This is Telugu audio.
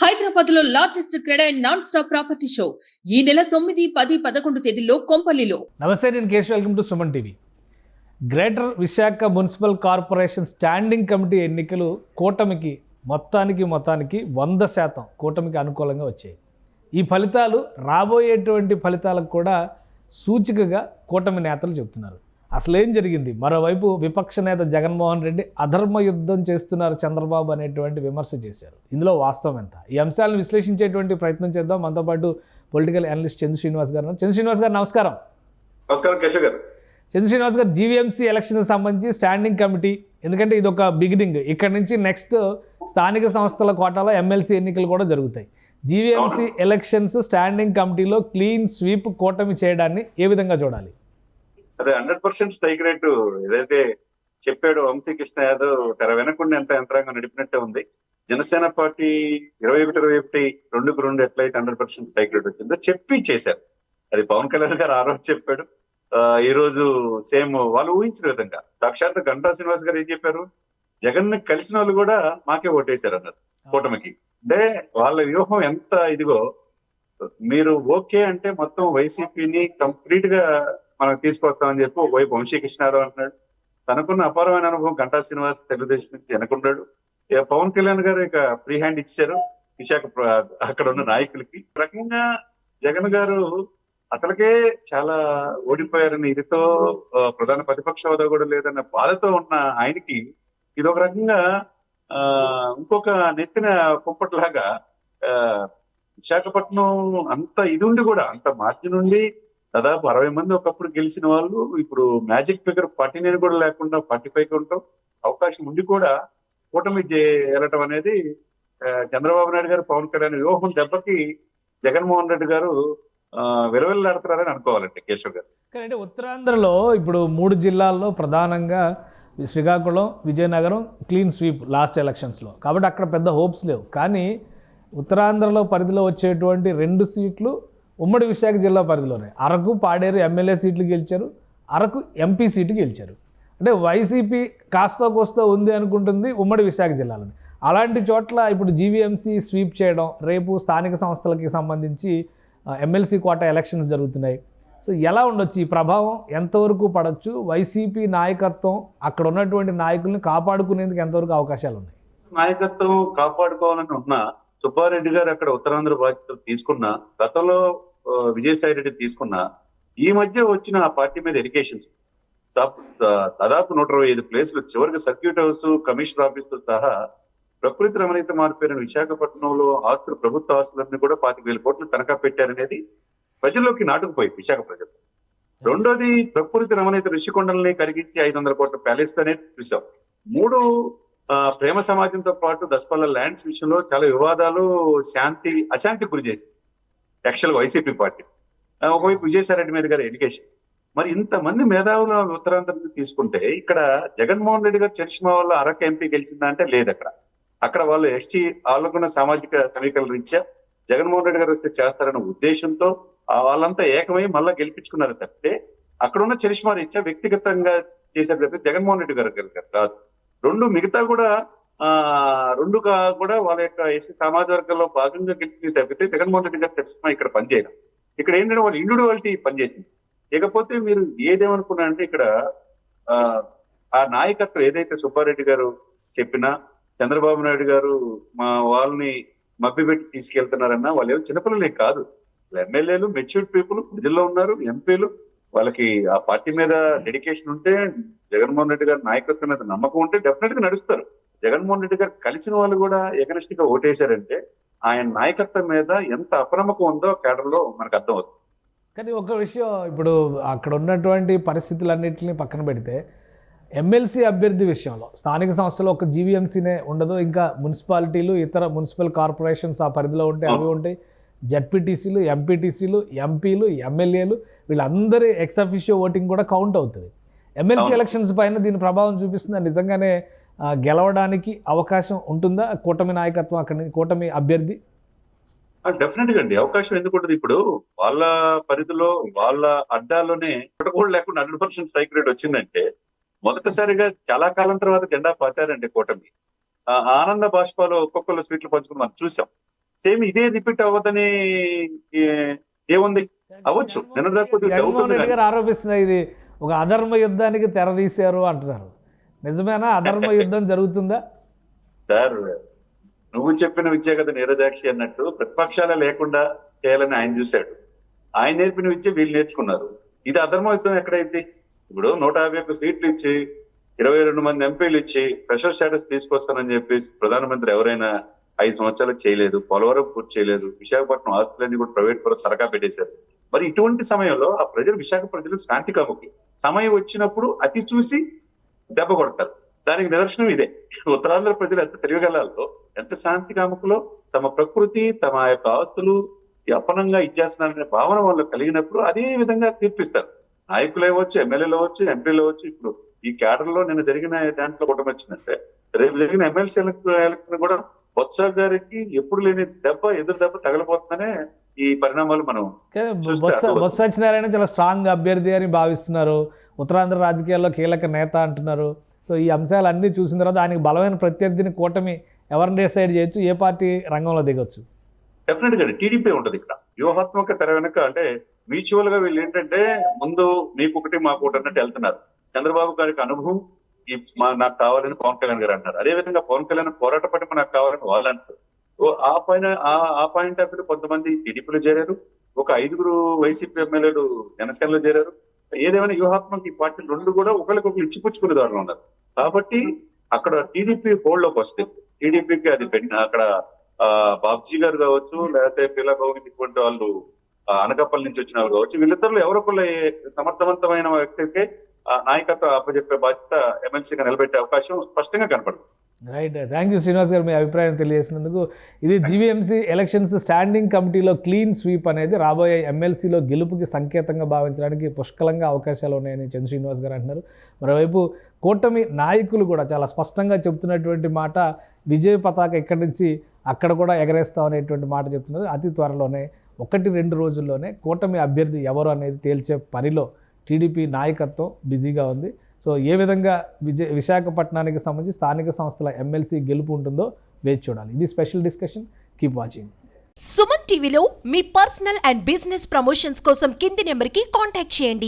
హైదరాబాద్లో largest cred and non stop property show. ఈ నెల తొమ్మిది పది పదకొండు తేదీలో కొంపల్లిలో. నమస్తే నేను Keshav. Welcome to Suman TV. Greater Visakha municipal corporation standing committee ఎన్నికలు కూటమికి మొత్తానికి మొత్తానికి వంద శాతం కూటమికి అనుకూలంగా వచ్చాయి. ఈ ఫలితాలు రాబోయేటువంటి ఫలితాలకు కూడా సూచికగా కూటమి నేతలు చెబుతున్నారు. అసలు జరిగింది? మరోవైపు విపక్ష నేత జగన్మోహన్ రెడ్డి అధర్మ యుద్ధం చేస్తున్నారు చంద్రబాబు అనేటువంటి విమర్శ చేశారు. ఇందులో వాస్తవం ఎంత? ఈ అంశాలను విశ్లేషించేటువంటి ప్రయత్నం చేద్దాం. మనతో పాటు పొలిటికల్ అనలిస్ట్ చంద్ర శ్రీనివాస్ గారు. చంద్ర శ్రీనివాస్ గారు నమస్కారం. నమస్కారం కేశవ్ గారు. చంద్ర శ్రీనివాస్ గారు జీవీఎంసీ ఎలక్షన్స్ సంబంధించి స్టాండింగ్ కమిటీ ఎందుకంటే ఇది ఒక బిగినింగ్. ఇక్కడ నుంచి నెక్స్ట్ స్థానిక సంస్థల కోటాలో ఎమ్మెల్సీ ఎన్నికలు కూడా జరుగుతాయి. జీవీఎంసీ ఎలక్షన్స్ స్టాండింగ్ కమిటీలో క్లీన్ స్వీప్ కూటమి చేయడాన్ని ఏ విధంగా చూడాలి? అదే హండ్రెడ్ పర్సెంట్ స్ట్రైక్ రేటు ఏదైతే చెప్పాడు వంశీకృష్ణ యాదవ్ తెర వెనకుండా ఎంత యంత్రాంగం నడిపినట్టే ఉంది. జనసేన పార్టీ ఇరవై ఒకటి ఇరవై ఒకటి రెండుకు రెండు ఎట్లయితే హండ్రెడ్ పర్సెంట్ స్ట్రైక్ రేట్ వచ్చిందో చెప్పి చేశారు. అది పవన్ కళ్యాణ్ గారు ఆ రోజు చెప్పాడు. ఈ రోజు సేమ్ వాళ్ళు ఊహించిన విధంగా. సాక్షాత్ గంటా శ్రీనివాస్ గారు ఏం చెప్పారు? జగన్ కలిసిన వాళ్ళు కూడా మాకే ఓటేశారు అన్నారు కూటమికి. అంటే వాళ్ళ వ్యూహం ఎంత ఇదిగో మీరు ఓకే అంటే మొత్తం వైసీపీని కంప్లీట్గా మనం తీసుకొస్తామని చెప్పి ఒకవైపు వంశీకృష్ణారావు అంటున్నాడు. తనకున్న అపారమైన అనుభవం గంటా శ్రీనివాస్ తెలుగుదేశం నుంచి వెనకున్నాడు ఇక పవన్ కళ్యాణ్ గారు ఇక ఫ్రీ హ్యాండ్ ఇచ్చారు విశాఖ అక్కడ ఉన్న నాయకులకి. రకంగా జగన్ గారు అసలుకే చాలా ఓడిపోయారని ఇదితో ప్రధాన ప్రతిపక్ష హోదా కూడా లేదన్న బాధతో ఉన్న ఆయనకి ఇది ఒక రకంగా ఆ ఇంకొక నెత్తిన కుంపట్లాగా ఆ, విశాఖపట్నం అంత ఇది ఉండి కూడా అంత మార్చి నుండి దాదాపు అరవై మంది ఒకప్పుడు గెలిచిన వాళ్ళు ఇప్పుడు మ్యాజిక్ ఫిగర్ ఫార్టీ నైన్ కూడా లేకుండా ఫార్టీ ఫైవ్ ఉండటం అవకాశం ఉండి కూడా కూటమి వెళ్ళటం అనేది చంద్రబాబు నాయుడు గారు పవన్ కళ్యాణ్ వ్యూహం దెబ్బకి జగన్మోహన్ రెడ్డి గారు ఆ, అనుకోవాలండి కేశవ్ గారు. కానీ ఉత్తరాంధ్రలో ఇప్పుడు మూడు జిల్లాల్లో ప్రధానంగా Srikakulam Vizianagaram clean sweep last ఎలక్షన్స్లో. కాబట్టి అక్కడ పెద్ద హోప్స్ లేవు. కానీ ఉత్తరాంధ్రలో పరిధిలో వచ్చేటువంటి రెండు సీట్లు ఉమ్మడి విశాఖ జిల్లా పరిధిలోనే. అరకు పాడేరు ఎమ్మెల్యే సీట్లు గెలిచారు. అరకు ఎంపీ సీటు గెలిచారు. అంటే వైసీపీ కాస్తో కోస్తో ఉంది అనుకుంటుంది ఉమ్మడి విశాఖ జిల్లాలోని. అలాంటి చోట్ల ఇప్పుడు జీవీఎంసీ స్వీప్ చేయడం రేపు స్థానిక సంస్థలకి సంబంధించి ఎమ్మెల్సీ కోట ఎలక్షన్స్ జరుగుతున్నాయి. సో ఎలా ఉండొచ్చు? ఈ ప్రభావం ఎంతవరకు పడవచ్చు వైసీపీ నాయకత్వం అక్కడ ఉన్నటువంటి నాయకుల్ని కాపాడుకునేందుకు ఎంతవరకు అవకాశాలు ఉన్నాయి? నాయకత్వం కాపాడుకోవాలని ఉన్న సుబ్బారెడ్డి గారు అక్కడ ఉత్తరాంధ్ర బాధ్యతలు తీసుకున్న గతంలో విజయసాయి రెడ్డి తీసుకున్న ఈ మధ్య వచ్చిన ఆ పార్టీ మీద ఎడ్యుకేషన్స్ దాదాపు నూట ఇరవై ఐదు ప్లేసులు చివరికి సర్క్యూట్ హౌస్ కమిషనర్ ఆఫీస్తో సహా ప్రకృతి రమణీయత మారిపోయిన విశాఖపట్నంలో ఆస్తులు ప్రభుత్వ ఆస్తులన్నీ కూడా పాతిక వేల కోట్లు తనఖా పెట్టారనేది ప్రజల్లోకి నాటుకుపోయి విశాఖ ప్రజలు. రెండోది ప్రకృతి రమణీయత ఋషికొండల్ని కరిగించి ఐదు వందల కోట్ల ప్యాలెస్ అనేది చూసాం. మూడు ప్రేమ సమాజంతో పాటు దశపల్ల ల్యాండ్స్ విషయంలో చాలా వివాదాలు శాంతి అశాంతికి గురి చేసింది. యాక్చువల్ వైసీపీ పార్టీ. ఒకవైపు విజయసాయిరెడ్డి మీద గారు ఎడ్యుకేషన్. మరి ఇంతమంది మేధావుల ఉత్తరాంధ్రని తీసుకుంటే ఇక్కడ జగన్మోహన్ రెడ్డి గారు చరిష్మా వల్ల అరకు ఎంపీ గెలిచిందా అంటే లేదు అక్కడ. అక్కడ వాళ్ళు ఎస్టీ ఆలోకున్న సామాజిక సమీకరణ రీత్యా జగన్మోహన్ రెడ్డి గారు వస్తే చేస్తారన్న ఉద్దేశంతో ఆ వాళ్ళంతా ఏకమై మళ్ళా గెలిపించుకున్నారు తప్పితే అక్కడ ఉన్న చరిష్మా రీత్యా వ్యక్తిగతంగా చేశారు తప్పితే జగన్మోహన్ రెడ్డి గారు గెలిచారు. రెండు మిగతా కూడా రెండు కూడా వాళ్ళ యొక్క ఎస్సీ సమాజ వర్గంలో భాగంగా గెలిచింది తప్పితే జగన్మోహన్ రెడ్డి గారు తెలుసుకున్నా ఇక్కడ పనిచేయడం. ఇక్కడ ఏంటంటే వాళ్ళు ఇండివిడువాలిటీ పనిచేసింది. ఇకపోతే మీరు ఏదేమనుకున్నా అంటే ఇక్కడ ఆ ఆ నాయకత్వం ఏదైతే సుబ్బారెడ్డి గారు చెప్పినా చంద్రబాబు నాయుడు గారు మా వాళ్ళని మభ్యపెట్టి తీసుకెళ్తున్నారన్నా వాళ్ళు ఏమో చిన్నపిల్లలే కాదు. ఎమ్మెల్యేలు మెచ్యూర్డ్ పీపుల్ ప్రజల్లో ఉన్నారు ఎంపీలు. వాళ్ళకి ఆ పార్టీ మీద డెడికేషన్ ఉంటే జగన్మోహన్ రెడ్డి గారి నాయకత్వం మీద నమ్మకం ఉంటే డెఫినెట్గా నడుస్తారు. జగన్మోహన్ రెడ్డి గారు కలిసిన వాళ్ళు కూడా ఎగనిస్ట్గా ఓటేశారంటే ఆయన నాయకత్వం మీద ఎంత అప్రమకం ఉందో కేడర్లో మనకు అర్థం అవుతుంది కానీ ఒక విషయం ఇప్పుడు అక్కడ ఉన్నటువంటి పరిస్థితులన్నింటినీ పక్కన పెడితే ఎమ్మెల్సీ అభ్యర్థి విషయంలో స్థానిక సంస్థలో ఒక జీవీఎంసీనే ఉండదు ఇంకా మున్సిపాలిటీలు ఇతర మున్సిపల్ కార్పొరేషన్స్ ఆ పరిధిలో ఉంటే అవి ఉంటాయి. జడ్పీటీసీలు ఎంపీటీసీలు ఎంపీలు ఎమ్మెల్యేలు వీళ్ళందరి ఎక్సఫిషియో ఓటింగ్ కూడా కౌంట్ అవుతుంది. ఎమ్మెల్సీ. ఎలక్షన్స్ పైన దీని ప్రభావం చూపిస్తుందా నిజంగానే గెలవడానికి అవకాశం ఉంటుందా? కూటమి నాయకత్వం అక్కడ కూటమి అభ్యర్థి? డెఫినెట్గా అండి. అవకాశం ఎందుకు ఉంటుంది? ఇప్పుడు వాళ్ళ పరిధిలో వాళ్ళ అడ్డాలోనే కూడా లేకుండా హండ్రెడ్ పర్సెంట్ స్ట్రైక్ రేట్ వచ్చిందంటే మొదటిసారిగా చాలా కాలం తర్వాత జెండా పాతారండి కూటమి. ఆ ఆనంద బాష్పాలు ఒక్కొక్కరు స్వీట్లు పంచుకుని మనం చూసాం. సేమ్ ఇదే రిపీట్ అవ్వదని ఏముంది? అవ్వచ్చు. ఆరోపిస్తున్నారు ఇది ఒక అధర్మ యుద్ధానికి తెరదీశారు అంటున్నారు. నిజమేనా? అధర్మ యుద్ధం జరుగుతుందా? సార్ నువ్వు చెప్పిన విద్య కదా నీరజాక్షి అన్నట్టు ప్రతిపక్షాలు లేకుండా చేయాలని ఆయన చూశాడు. ఆయన నేర్పిన విద్య వీళ్ళు నేర్చుకున్నారు. ఇది అధర్మ యుద్ధం ఎక్కడైతే ఇప్పుడు నూట యాభై ఒక్క సీట్లు ఇచ్చి ఇరవై రెండు మంది ఎంపీలు ఇచ్చి స్పెషల్ స్టేటస్ తీసుకొస్తానని చెప్పి ప్రధానమంత్రి ఎవరైనా ఐదు సంవత్సరాలు చేయలేదు పోలవరం పూర్తి చేయలేదు విశాఖపట్నం ఆస్తులన్నీ కూడా ప్రైవేట్ పరం సరకా పెట్టేశారు. మరి ఇటువంటి సమయంలో ఆ ప్రజలు విశాఖ ప్రజలు శాంతి కాముకి సమయం వచ్చినప్పుడు అతి చూసి దెబ్బ కొడతారు. దానికి నిదర్శనం ఇదే. ఉత్తరాంధ్ర ప్రజలు ఎంత తెలివిగలాలో ఎంత శాంతి కాముకులో తమ ప్రకృతి తమ యొక్క ఆస్తులు అపనంగా ఇచ్చేస్తున్నారనే భావన వాళ్ళు కలిగినప్పుడు అదే విధంగా తీర్పిస్తారు. నాయకులు అవ్వచ్చు ఎమ్మెల్యేలు అవ్వచ్చు ఎంపీలు అవ్వచ్చు. ఇప్పుడు ఈ క్యాడర్లో నిన్న జరిగిన దాంట్లో కూడా వచ్చిందంటే రేపు జరిగిన ఎమ్మెల్సీ ఎలక్షన్ కూడా బొత్స గారికి ఎప్పుడు లేని దెబ్బ ఎదురు దెబ్బ తగలబోతుందనే ఈ పరిణామాలు మనం. బొత్స సత్యనారాయణ చాలా స్ట్రాంగ్ అభ్యర్థి అని భావిస్తున్నారు. ఉత్తరాంధ్ర రాజకీయాల్లో కీలక నేత అంటున్నారు. సో ఈ అంశాలన్నీ చూసిన తర్వాత ఆయనకి బలమైన ప్రత్యర్థిని కూటమి ఎవరిని డిసైడ్ చేయొచ్చు? ఏ పార్టీ రంగంలో దిగొచ్చు? డెఫినెట్గా టీడీపీ ఉంటది ఇక్కడ. వ్యూహాత్మక తెర వెనక అంటే మ్యూచువల్గా వీళ్ళు ఏంటంటే ముందు మీకు ఒకటి మాకు ఒకటి అన్నట్టు వెళ్తున్నారు. చంద్రబాబు గారికి అనుభవం ఈ మా నాకు కావాలని పవన్ కళ్యాణ్ గారు అంటారు అదే విధంగా పవన్ కళ్యాణ్ పోరాట పట్టిమ నాకు కావాలని వాళ్ళు అంటారు ఆ పైన ఆ- ఆ పాయింట్ ఆఫ్ కొంతమంది టీడీపీలో చేరారు. ఒక ఐదుగురు వైసీపీ ఎమ్మెల్యేలు జనసేనలో చేరారు. ఏదేమైనా వ్యూహాత్మక ఈ పార్టీలు రెండు కూడా ఒకరికొకరు ఇచ్చిపుచ్చుకునే దారిలో ఉన్నారు. కాబట్టి అక్కడ టీడీపీ హోల్డ్లోకి వస్తుంది టీడీపీకి అది పెట్టిన అక్కడ బాబ్జీ గారు కావచ్చు లేకపోతే పిల్ల ఇటువంటి వాళ్ళు అనకాపల్లి నుంచి వచ్చిన వాళ్ళు కావచ్చు వీళ్ళిద్దరు ఎవరొకరు సమర్థవంతమైన వ్యక్తికి ఆ నాయకత్వం అప్పచెప్పే బాధ్యత ఎమ్మెల్సీగా నిలబెట్టే అవకాశం స్పష్టంగా కనపడుతుంది. రైట్ థ్యాంక్ యూ శ్రీనివాస్ గారు మీ అభిప్రాయం తెలియజేసినందుకు. ఇది జీవీఎంసీ ఎలక్షన్స్ స్టాండింగ్ కమిటీలో క్లీన్ స్వీప్ అనేది రాబోయే ఎమ్మెల్సీలో గెలుపుకి సంకేతంగా భావించడానికి పుష్కలంగా అవకాశాలు ఉన్నాయని చంద్ర శ్రీనివాస్ గారు అంటున్నారు. మరోవైపు కూటమి నాయకులు కూడా చాలా స్పష్టంగా చెప్తున్నటువంటి మాట విజయ పతాక ఇక్కడి నుంచి అక్కడ కూడా ఎగరేస్తాం అనేటువంటి మాట చెప్తున్నారు అతి త్వరలోనే ఒకటి రెండు రోజుల్లోనే కూటమి అభ్యర్థి ఎవరు అనేది తేల్చే పనిలో టీడీపీ నాయకత్వం బిజీగా ఉంది. సో ఏ విధంగా విజయ విశాఖపట్నానికి సంబంధించి స్థానిక సంస్థల ఎమ్మెల్సీ గెలుపు ఉంటుందో వేచి చూడాలి. ఇది special discussion. Keep watching Suman టీవీలో మీ పర్సనల్ అండ్ బిజినెస్ ప్రమోషన్స్ కోసం కింది నెంబర్కి కాంటాక్ట్ చేయండి.